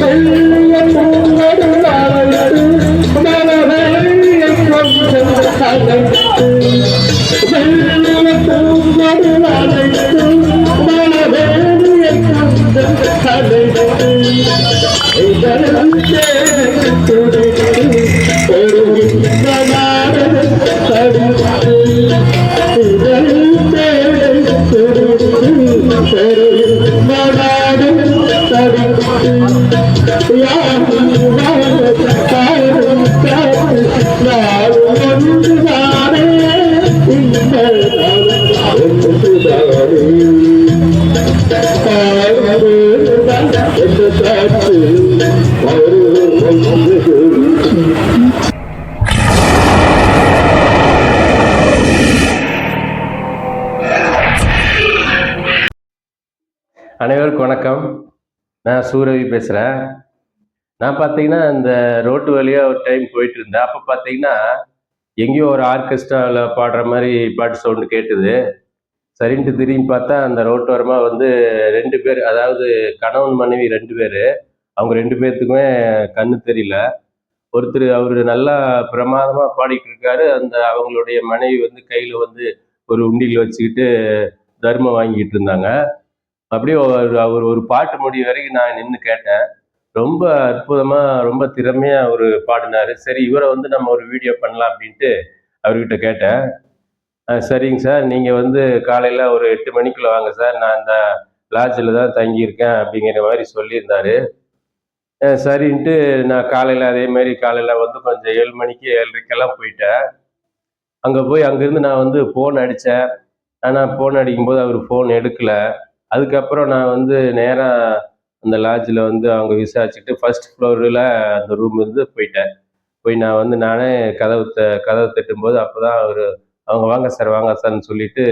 பெண் Yeah. நான் சூரவி பேசுகிறேன் நான் பார்த்தீங்கன்னா இந்த ரோட்டு வழியாக ஒரு டைம் போயிட்டு இருந்தேன் அப்போ பார்த்தீங்கன்னா எங்கேயோ ஒரு ஆர்கெஸ்ட்ராவில் பாடுற மாதிரி பாட்டு சவுண்டு கேட்டுது. சரின்ட்டு திரும்பி பார்த்தா அந்த ரோட்டோரமாக வந்து ரெண்டு பேர் அதாவது கணவன் மனைவி ரெண்டு பேர். அவங்க ரெண்டு பேர்த்துக்குமே கண்ணு தெரியல. ஒருத்தர் அவர் நல்லா பிரமாதமாக பாடிட்டு இருக்காரு அந்த அவங்களுடைய மனைவி வந்து கையில் வந்து ஒரு உண்டியில் வச்சுக்கிட்டு தர்மம் வாங்கிட்டு இருந்தாங்க அப்படியே ஒரு அவர் ஒரு பாட்டு முடிய வரைக்கும் நான் நின்று கேட்டேன். ரொம்ப அற்புதமாக ரொம்ப திறமையாக அவர் பாடினாரு. சரி இவரை வந்து நம்ம ஒரு வீடியோ பண்ணலாம் அப்படின்ட்டு அவர்கிட்ட கேட்டேன். சரிங்க சார். நீங்கள் வந்து காலையில் ஒரு எட்டு மணிக்குள்ள வாங்க சார். நான் இந்த லாட்ஜில் தான் தங்கியிருக்கேன் அப்படிங்கிற மாதிரி சொல்லியிருந்தாரு. சரின்ட்டு நான் காலையில் அதே மாதிரி காலையில் வந்து கொஞ்சம் ஏழு மணிக்கு ஏழரைக்கெல்லாம் போயிட்டேன். அங்கே போய் அங்கேருந்து நான் வந்து ஃபோன் அடித்தேன் ஆனால் ஃபோன் அடிக்கும்போது அவர் ஃபோன் எடுக்கலை. அதுக்கப்புறம் நான் வந்து நேராக அந்த லாட்ஜில் வந்து அவங்க விசாரிச்சுட்டு ஃபர்ஸ்ட் ஃப்ளோரில் அந்த ரூம் இருந்து போயிட்டேன். போய் நான் வந்து நானே கதவு த கதவு தட்டும்போது அப்போ தான் அவர் அவங்க வாங்க சார் வாங்க சார்னு சொல்லிட்டு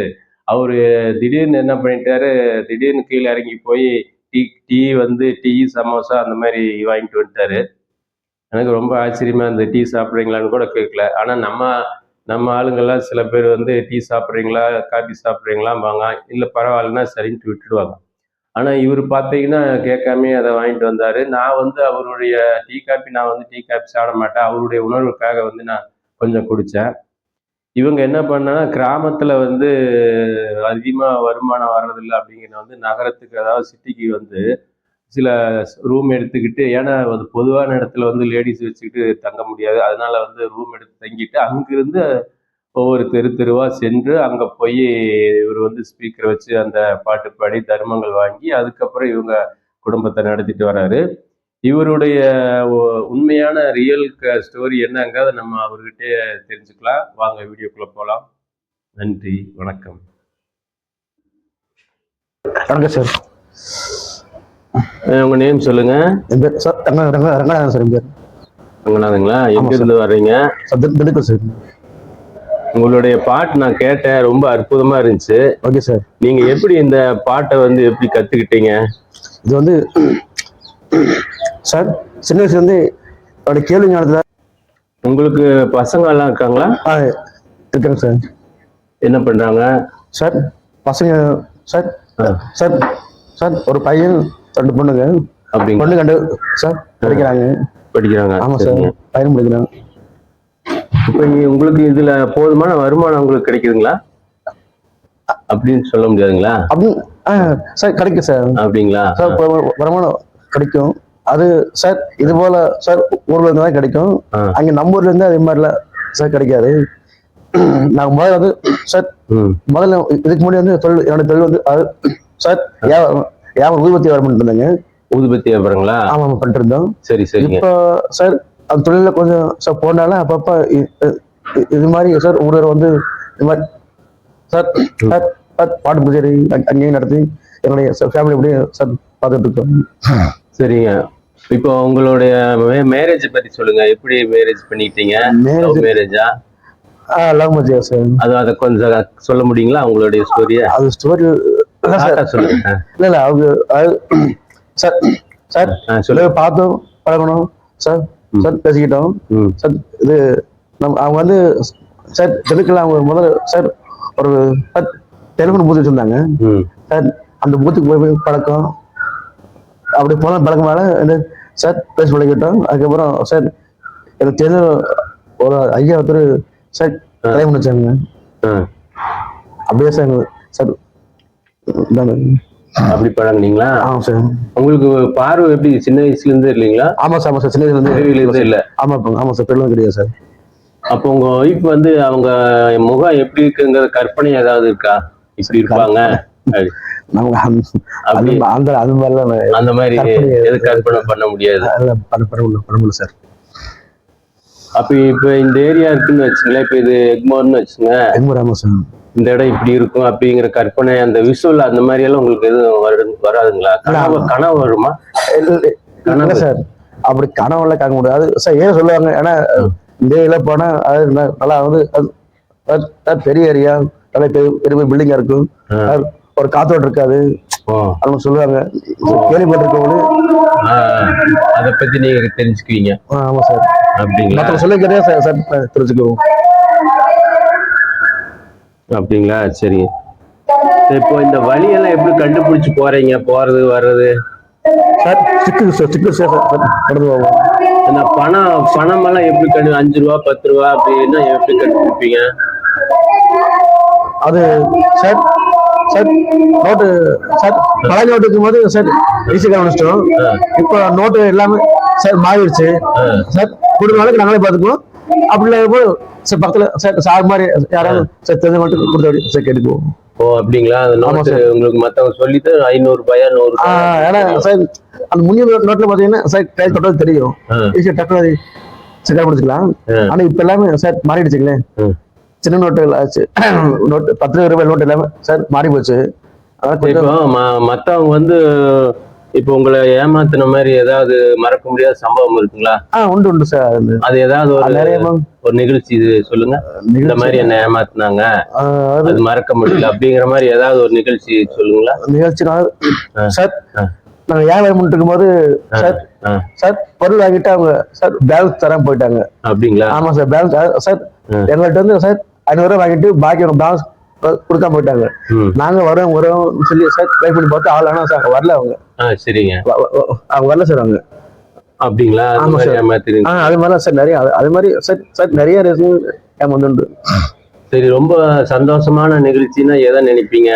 அவர் திடீர்னு என்ன பண்ணிட்டாரு திடீர்னு கீழே இறங்கி போய் டீ டீ வந்து டீ சமோசா அந்த மாதிரி வாங்கிட்டு வந்துட்டாரு. எனக்கு ரொம்ப ஆச்சரியமாக இந்த டீ சாப்பிட்றீங்களான்னு கூட கேட்கல ஆனால் நம்ம நம்ம ஆளுங்கள்லாம் சில பேர் வந்து டீ சாப்பிட்றீங்களா காபி சாப்பிட்றீங்களாம்பாங்க இல்லை பரவாயில்லன்னா சரின்ட்டு விட்டுடுவாங்க. ஆனால் இவர் பார்த்தீங்கன்னா கேட்காமே அதை வாங்கிட்டு வந்தார். நான் வந்து அவருடைய டீ காப்பி நான் வந்து டீ காப்பி சாப்பிட மாட்டேன். அவருடைய உணர்வுக்காக வந்து நான் கொஞ்சம் குடித்தேன் இவங்க என்ன பண்ணனா கிராமத்தில் வந்து அதிகமாக வருமானம் வர்றதில்லை அப்படிங்கிற வந்து நகரத்துக்கு அதாவது சிட்டிக்கு வந்து சில ரூம் எடுத்துக்கிட்டு ஏன்னா அது பொதுவான இடத்துல வந்து லேடிஸ் வச்சுக்கிட்டு தங்க முடியாது. அதனால வந்து ரூம் எடுத்து தங்கிட்டு அங்கிருந்து ஒவ்வொரு தெரு தெருவாக சென்று அங்கே போய் இவர் வந்து ஸ்பீக்கர் வச்சு அந்த பாட்டு பாடி தர்மங்கள் வாங்கி அதுக்கப்புறம் இவங்க குடும்பத்தை நடத்திட்டு வராரு. இவருடைய உண்மையான ரியல் ஸ்டோரி என்னங்கிறத நம்ம அவர்கிட்டே தெரிஞ்சுக்கலாம். வாங்க வீடியோக்குள்ள போகலாம் நன்றி வணக்கம். வணக்கம் சார் உங்க நேம் சொல்லுங்க. என் பேர் சார் ரங்க ரங்க ரங்கநாதன் சார் என் பேர். ரங்கநாதங்களா? எங்க இருந்து வர்றீங்க? சார் திண்டு- திண்டுக்கல் சார். உங்களுடைய பாட்டு நான் கேட்டேன். ரொம்ப அற்புதமா இருந்துச்சு. Okay sir. நீங்க எப்படி இந்த பாட்டை வந்து எப்படி கத்துக்கிட்டீங்க? இது வந்து சார் சின்ன வயசுலேருந்து என்னோட கேள்வி ஞானத்தில் உங்களுக்கு பசங்க எல்லாம் இருக்காங்களா? ஆ இருக்கிறேன் சார். என்ன பண்றாங்க? சார் பசங்க சார் ஆ, சார் சார் ஒரு பையன் ரெண்டு பொண்ணுங்க. அப்படிங்களா? பொண்ணு கண்டு சார் படிக்கிறாங்க. படிக்கிறாங்க. ஆமாம் சார். பையன் படிக்கிறாங்க இப்ப நீ- உங்களுக்கு இதுல போதுமான வருமானம் உங்களுக்கு கிடைக்குதுங்களா? அப்படின்னு சொல்ல முடியாதுங்களா? அப்படி ஆ சார் கிடைக்கும் சார். அப்படிங்களா? சார் வருமானம் கிடைக்கும். அது சார் இது போல சார் ஊர்ல இருந்து தான் கிடைக்கும். அங்க நம்ம ஊர்ல இருந்து அதே மாதிரிலாம் சார் கிடைக்காது. நாங்க முதல்ல வந்து சார் முதல்ல இதுக்கு முன்னாடி வந்து தொழில் என்னோட தொழில் வந்து சார் வியாபாரம் ஊதுபத்தி வியாபாரம் பண்ணிட்டு இருந்தாங்க ஊதுபத்தி வியாபாரங்களா? ஆமா ஆமா பண்ணிட்டு இருந்தோம் சரி சரிங்க. இப்போ சார் அந்த தொழில கொஞ்சம் சார் போனாலும் அப்பப்ப இது மாதிரி சார் ஊரர் வந்து இது மாதிரி சார் சார் சார் பாட்டு பூஜை அங்க- அங்கேயும் நடத்தி என்னுடைய ஃபேமிலி அப்படியே சார் பார்த்துட்டு இருக்கோம். சரிங்க. இப்போ உங்களுடைய மேரேஜ் பத்தி சொல்லுங்க. எப்படி மேரேஜ் பண்ணிக்கிட்டீங்க? மேரேஜ் மேரேஜா லவ் மேரேஜ் சார். அது அதை கொஞ்சம் சொல்ல முடியுங்களா? உங்களுடைய ஸ்டோரிய அது ஸ்டோரி சார் சொல்லுங்க. இல்ல இல்ல அவங்க சார் சார் சொல்லுங்க. சொல்ல பார்த்தோம் பழகணும். சார். சார் பேசிக்கிட்டோம். சார் இது நம்ம அவங்க வந்து சார் தெருக்கில் அவங்க முதல்ல சார் ஒரு டெலிஃபோன் பூத்து வச்சிருந்தாங்க. சார் அந்த பூத்துக்கு போய் போய் பழக்கம். அப்படி போன பழக்கமால இந்த சார் பேச பழகிட்டோம். அதுக்கப்புறம் சார் எனக்கு தெரிஞ்ச ஒரு ஐயா ஒருத்தர் சார் கல்யாணம் பண்ணி வச்சாங்க அப்படியே சார் சார். அப்படி பழகுனீங்களா? ஆமாம் சார். உங்களுக்கு பார்வை எப்படி? சின்ன வயசுல இருந்து இல்லைங்களா? ஆமாம் சார் ஆமாம் சார். சின்ன வயசுலேருந்து இருந்து இல்ல. ஆமாம் ஆமாம் சார். பெருளும் கிடையாது சார். அப்போ உங்க ஒய்ஃப் வந்து அவங்க முகம் எப்படி இருக்குங்கிற கற்பனை ஏதாவது இருக்கா? இப்படி இருப்பாங்க. அந்த- அந்த மாதிரிலாம் அந்த மாதிரி எது கற்பனை பண்ண முடியாது? பண்ண பண்ண முடியல சார். அப்ப இப்ப இந்த ஏரியா இருக்குன்னு வச்சுங்களேன். இப்ப இது எக்மோர்னு வச்சுங்க எங்க ஆமாம் சார். இந்த இடம் இப்படி இருக்கும் அப்படிங்கிற கற்பனை அந்த விஷுவல் அந்த மாதிரி எல்லாம் உங்களுக்கு எதுவும் வரு- வராதுங்களா? கனவு கனவு வருமா? கனவு. சார். அப்படி கனவுல காக்க முடியாது. சார் ஏன் சொல்லுவாங்க? ஏன்னா இந்த இதில் போனா அது நல்லா வந்து அது- பெரிய ஏரியா நல்லா பெரிய பெரிய பெரிய பில்டிங்கா இருக்கும். ஒரு காத்தோட்டம் இருக்காது. அவங்க சொல்லுவாங்க. கேள்விப்பட்டிருக்கவங்களு. அதை பத்தி நீங்க தெரிஞ்சுக்குவீங்க. ஆமா சார். அப்படிங்களா? மற்ற சொல்லிக்கிறதே சார் தெரிஞ்சுக்குவோம். அப்படிங்களா? சரி. இப்போ இந்த வழியெல்லாம் எப்படி கண்டுபிடிச்சு போறீங்க? போறது வர்றது? சார் சிக்கு சார் சிக்கு சார் சார் கடந்து போவோம் இந்த பணம் பணம் எல்லாம் எப்படி கண்டு அஞ்சு ரூபா பத்து ரூபா அப்படின்னா எப்படி கண்டுபிடிப்பீங்க? அது சார் சார் நோட்டு சார் பழைய நோட்டு இருக்கும்போது சார் ஈஸி கவனிச்சிட்டோம். இப்போ நோட்டு எல்லாமே சார் மாறிடுச்சு. சார் கொடுத்த நாளைக்கு நாங்களே பார்த்துக்குவோம். அப்படி இல்லாதப்போ சார் பக்கத்துல சார் சார் மாதிரி யாராவது சார் தெரிஞ்ச மட்டும் கொடுத்த சார் கேட்டுக்குவோம் ஓ அப்படிங்களா அந்த. உங்களுக்கு மத்தவங்க சொல்லிட்டு ஐநூறு ரூபாயா நூறு ஏன்னா சார் அந்த முன்னிய நோட்டில் பார்த்தீங்கன்னா சார் கை தொட்டது தெரியும். ஈஸியாக டக்குனு கண்டுபிடிச்சிக்கலாம் ஆ. ஆனா இப்ப எல்லாமே சார் மாறிடுச்சுங்களேன். சின்ன நோட்டு ஆச்சு நோட்டு பத்து ரூபாய் நோட்டு எல்லாமே சார் மாறி போச்சு மத்தவங்க வந்து இப்போ உங்களை ஏமாத்துன மாதிரி ஏதாவது மறக்க முடியாத சம்பவம் இருக்குங்களா? ஆ உண்டு உண்டு சார். அது ஏதாவது ஒரு ஒரு நிகழ்ச்சி இது சொல்லுங்க. இந்த மாதிரி என்ன ஏமாத்துனாங்க. அது மறக்க முடியல. அப்படிங்கிற மாதிரி ஏதாவது ஒரு நிகழ்ச்சி சொல்லுங்களா? நிகழ்ச்சி. சார். நாங்க வியாபாரம் பண்ணிட்டு இருக்கும்போது சார் சார் பொருள் வாங்கிட்டு அவங்க சார் பேலன்ஸ் தராம போயிட்டாங்க. அப்படிங்களா? ஆமா சார் பேலன்ஸ் சார். எங்கள்கிட்ட வந்து சார் ஐநூறு ரூபாய் வாங்கிட்டு பாக்கி பேலன்ஸ் கொடுக்காம போயிட்டாங்க. நாங்க வரோம் வரோம் சொல்லி சார் ட்ரை பண்ணி பார்த்தா ஆள் ஆனா சார் வரல அவங்க. ஆ சரிங்க. அவங்க வரல சார் அவங்க. அப்படிங்களா? ஆமா சார். ஆ அது மாதிரிலாம் சார் நிறைய அது- மாதிரி சார் சார் நிறைய ரேஸும் ஏமாந்துண்டு சரி ரொம்ப சந்தோஷமான நிகழ்ச்சின்னா எதை நினைப்பீங்க?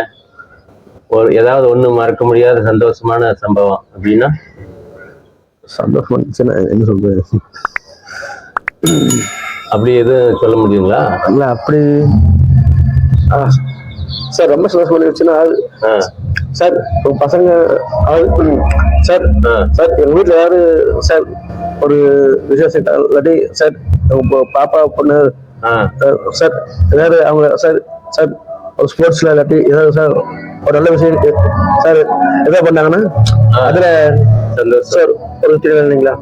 ஒரு ஏதாவது ஒண்ணு மறக்க முடியாத சந்தோஷமான சம்பவம் அப்படின்னா? சந்தோஷம் என்ன சொல்றது? அப்படி எதுவும் சொல்ல முடியுங்களா? இல்ல அப்படி சார் ரொம்ப சந்தோஷம் ஆ, சார் உங்க பசங்க சார் சார் எங்க வீட்டுல ஏதாவது சார் ஒரு விசேஷம் இல்லாட்டி சார் உங்க பாப்பா பொண்ணு சார் ஏதாவது அவங்க சார் சார் ஒரு ஸ்போர்ட்ஸ்ல இல்லாட்டி ஏதாவது சார் ஒரு நல்ல விஷயம். சார் எதாவது பண்ணாங்கன்னா. அதுல சார் ஒரு திரு இல்லைங்களா?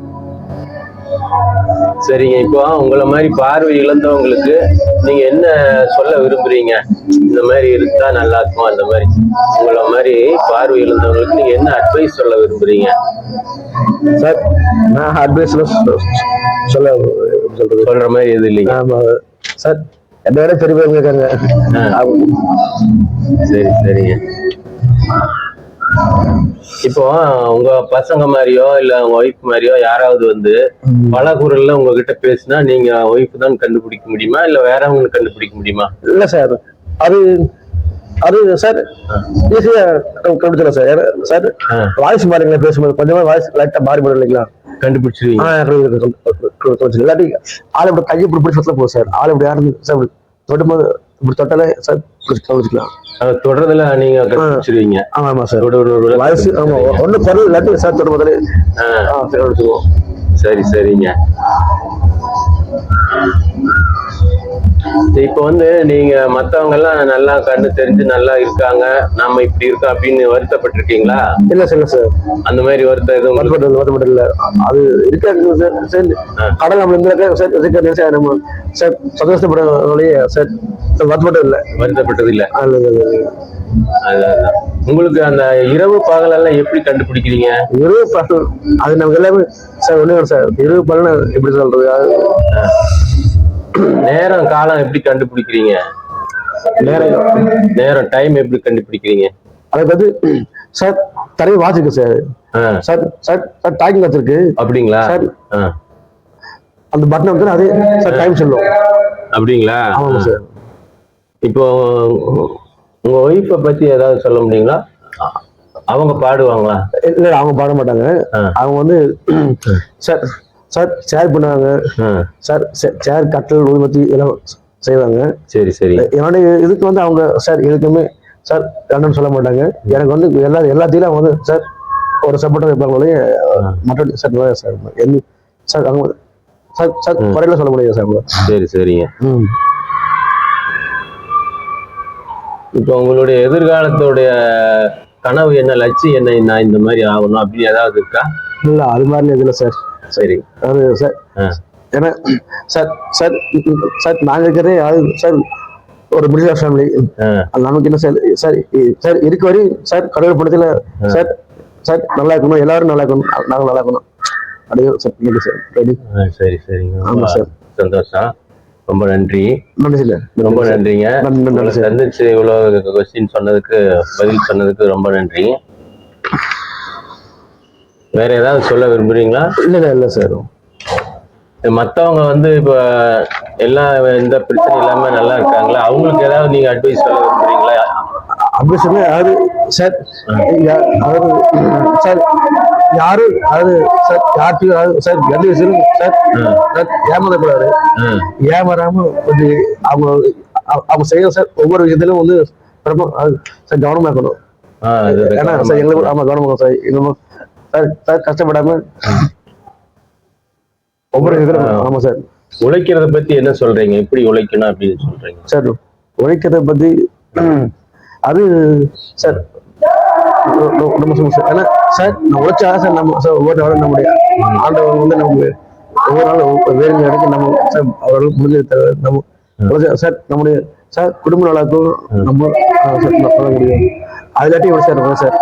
சரிங்க இப்போ உங்களை மாதிரி பார்வை இழந்தவங்களுக்கு நீங்க என்ன சொல்ல விரும்புறீங்க? இந்த மாதிரி இருந்தா நல்லா இருக்கும்? அந்த மாதிரி. உங்களை மாதிரி பார்வை இழந்தவங்களுக்கு நீங்க என்ன அட்வைஸ் சொல்ல விரும்புறீங்க? சார் நான் அட்வைஸ்ல சொல்ல சொல்ற மாதிரி எதுவும் இல்லைங்க. ஆமா. சார் என்ன விட பெரிய பேர் இருக்காங்க சரி சரிங்க. இப்போ உங்க பசங்க மாதிரியோ இல்ல உங்க ஒய்ஃப் மாதிரியோ யாராவது வந்து பல குரல்ல உங்ககிட்ட பேசினா நீங்க ஒய்ஃப் தான் கண்டுபிடிக்க முடியுமா இல்ல வேறவங்க கண்டுபிடிக்க முடியுமா இல்ல சார் அது அது சார் ஈஸியா கண்டுபிடிச்சிடலாம் சார் சார். வாய்ஸ் மாறிங்களா பேசும்போது கொஞ்சமா வாய்ஸ் லைட்டா மாறி போடும் இல்லைங்களா கண்டுபிடிச்சிருவீங்க. இல்லாட்டி ஆள் இப்படி கையை இப்படி பிடிச்சி போதும் சார் ஆள் இப்படி யாரும் சார் தொடும்போது இப்படி தொட்டாலே சார் கண்டுபிடிச்சிக்கலாம் அது தொடர்றதுல நீங்க கண்டுபிடிச்சிருவீங்க ஆமா ஆமா சார். வாய்ஸ் ஆமா ஒன்றும் குரல் இல்லாட்டி சார் சரி கண்டுபிடிச்சிருவோம் சரி சரிங்க. இப்போ வந்து நீங்க மத்தவங்க எல்லாம் நல்லா கண்ணு தெரிஞ்சு நல்லா இருக்காங்க நாம இப்படி இருக்கோம் அப்படின்னு வருத்தப்பட்டிருக்கீங்களா? இல்ல சார் இல்ல சார். அந்த மாதிரி வருத்தம் எதுவும் வருத்தப்பட்டது வருத்தப்பட்டது இல்ல. அது இருக்காங்க சார்? சார் கடல் நம்ம இருந்தாக்க சார் இருக்காது சார் நம்ம சார் சந்தோஷப்படுறவங்களே சார் வருத்தப்பட்டது இல்ல. வருத்தப்பட்டது இல்ல. உங்களுக்கு அந்த இரவு பகல் எல்லாம் எப்படி கண்டுபிடிக்கிறீங்க? இரவு பகல் அது நமக்கு எல்லாமே சார் ஒண்ணே சார். இரவு பகல் எப்படி சொல்றது? நேரம் காலம் எப்படி கண்டுபிடிக்கிறீங்க? நேரம். நேரம் டைம் எப்படி கண்டுபிடிக்கிறீங்க? அதுக்கு வந்து சார் தரையை வாட்ச் இருக்கு sir sir sir sir talking watch இருக்கு. அப்படிங்களா? சார் அந்த பட்டன் வந்து அதே சார் டைம் சொல்லும். அப்படிங்களா? ஆமாங்க சார். இப்போ உங்க ஒய்ஃபை பத்தி ஏதாவது சொல்ல முடியுங்களா? அவங்க பாடுவாங்களா? இல்ல அவங்க பாட மாட்டாங்க. அவங்க வந்து சார் சார் சேர் பண்ணுவாங்க சார் சேர் கட்டல் ஊதுபத்தி எல்லாம் செய்வாங்க. சரி சரி. என்னுடைய இதுக்கு வந்து அவங்க சார் எதுக்குமே சார் வேணும்னு சொல்ல மாட்டாங்க. எனக்கு வந்து எல்லா எல்லாத்தையும் வந்து சார் ஒரு சப்போர்ட்டாக இருப்பாங்களே மற்ற சார் சார் என்ன சார் அவங்க சார் சார் குறையில சொல்ல முடியாது சார் சரி சரிங்க. இப்போ உங்களுடைய எதிர்காலத்துடைய கனவு என்ன லட்சியம் என்ன நான் இந்த மாதிரி ஆகணும் அப்படின்னு ஏதாவது இருக்கா? இல்லை அது மாதிரி இல்லை சார் சரி. அது சார். ஏன்னா சார் சார் சார் நாங்கள் இருக்கிறதே அது சார் ஒரு மிடில் ஃபேமிலி ஆ, நமக்கு என்ன சார் சார் சார் இருக்க வரையும் சார் கடவுள் படத்தில் சார் சார் நல்லா இருக்கணும் எல்லாரும் நல்லா இருக்கணும் நாங்கள் நல்லா இருக்கணும். அப்படியே சார் நன்றி சார் ரெடி சரி சரிங்க. ஆமா ரொம்ப சார். சந்தோஷம். ரொம்ப நன்றி. நன்றி சார். ரொம்ப நன்றிங்க. சந்திச்சு இவ்வளவு கொஸ்டின் சொன்னதுக்கு பதில் சொன்னதுக்கு ரொம்ப நன்றி. வேற ஏதாவது சொல்ல விரும்புறீங்களா? இல்லை இல்லை சார் மத்தவங்க வந்து இப்ப எல்லாம் எந்த பிரச்சனை இல்லாம நல்லா இருக்காங்களா? அவங்களுக்கு ஏதாவது நீங்க அட்வைஸ் சொல்ல விரும்புறீங்களா? அப்படி சொன்னா அதாவது சார் அதாவது சார் யாரும் அதாவது சார் யார்ட்டையும் சார் எந்த விஷயம் சார் ஏமாறக்கூடாது ஏமாறாம கொஞ்சம் அவங்க அவ- அவங்க செய்யற சார் ஒவ்வொரு விஷயத்திலும் வந்து அது சார் கவனமா இருக்கணும். ஏன்னா சார் எங்களுக்கு ஆமா கவனமா சார் இன்னமும் சார் சார் கஷ்டப்படாம. ஒவ்வொரு விஷயத்திலும் ஆமா சார். உழைக்கிறத பத்தி என்ன சொல்றீங்க? எப்படி உழைக்கணும் அப்படின்னு சொல்றீங்க? சார் உழைக்கிறத பத்தி அது சார் ரொம்ப சார். ஏன்னா சார் நான் உழைச்சா சார் நம்ம சார் ஒவ்வொரு நாளும் நம்முடைய ஆண்டவன் வந்து நமக்கு ஒவ்வொரு நாளும் வேறு இடத்துக்கு நம்ம சார் அவர்கள் முடிஞ்ச நம்ம உழைச்சா சார் நம்முடைய சார் குடும்ப நலாக்கும் நம்ம ஆ, சார்?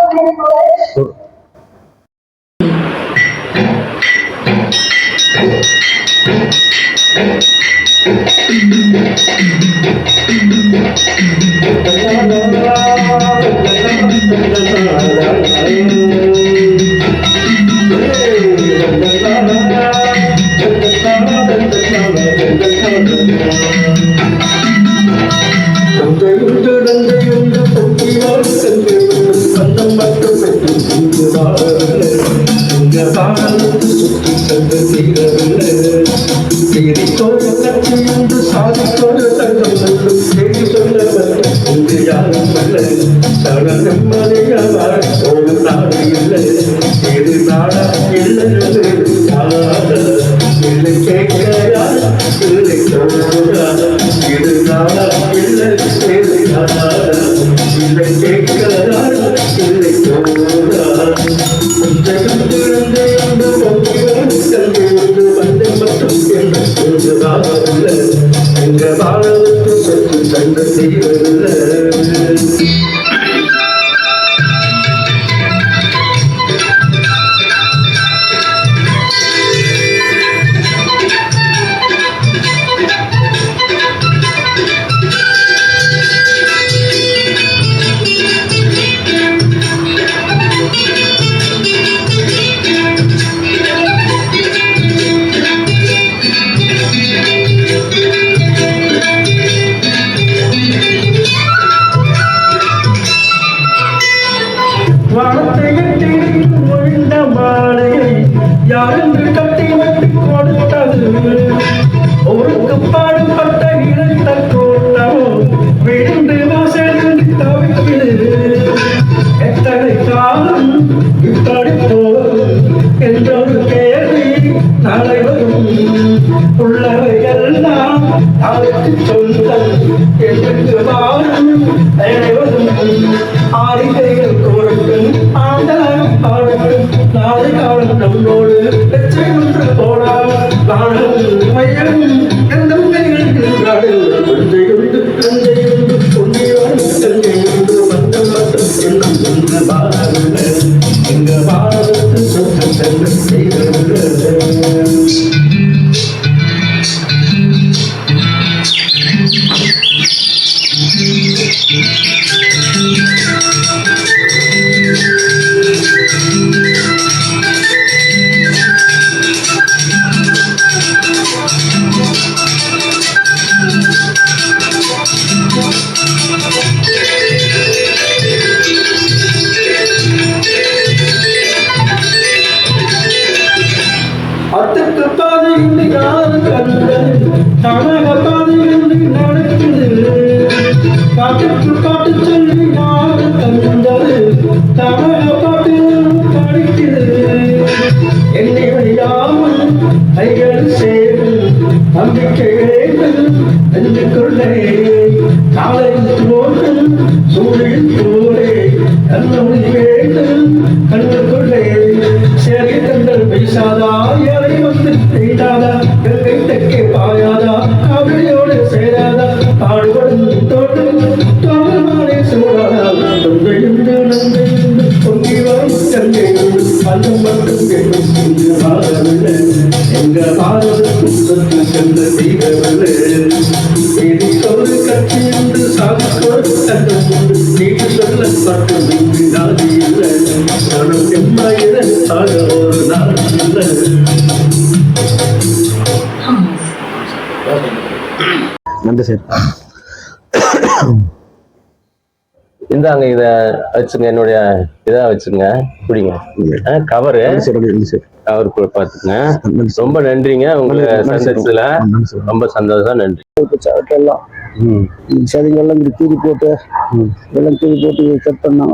நம்ம பண்ண முடியும் அதுலாட்டி ஒரு சார் இருக்கும் சார் ஒழிந்த கைகள் சேரும் நம்பிக்கை வேண்டும் நெஞ்சுக்குள்ளே காலை சொல்ல நாதி இல்லை. மனம் எம்மாயிர ஆக ஒரு நாள் இல்லை. நன்றி சார். இந்தாங்க இத வச்சுங்க என்னுடைய இதா வச்சுங்க குடிங்க கவரு கவர் கூட சார் ரொம்ப நன்றிங்க உங்க நன்றி சார். சந்தோஷத்துல. ரொம்ப சந்தோஷம் நன்றி. எல்லாம் ம். சதிங்கெல்லாம் இங்கே தூக்கி போட்டு எல்லாம் தூக்கி போட்டு செட் பண்ணோம்.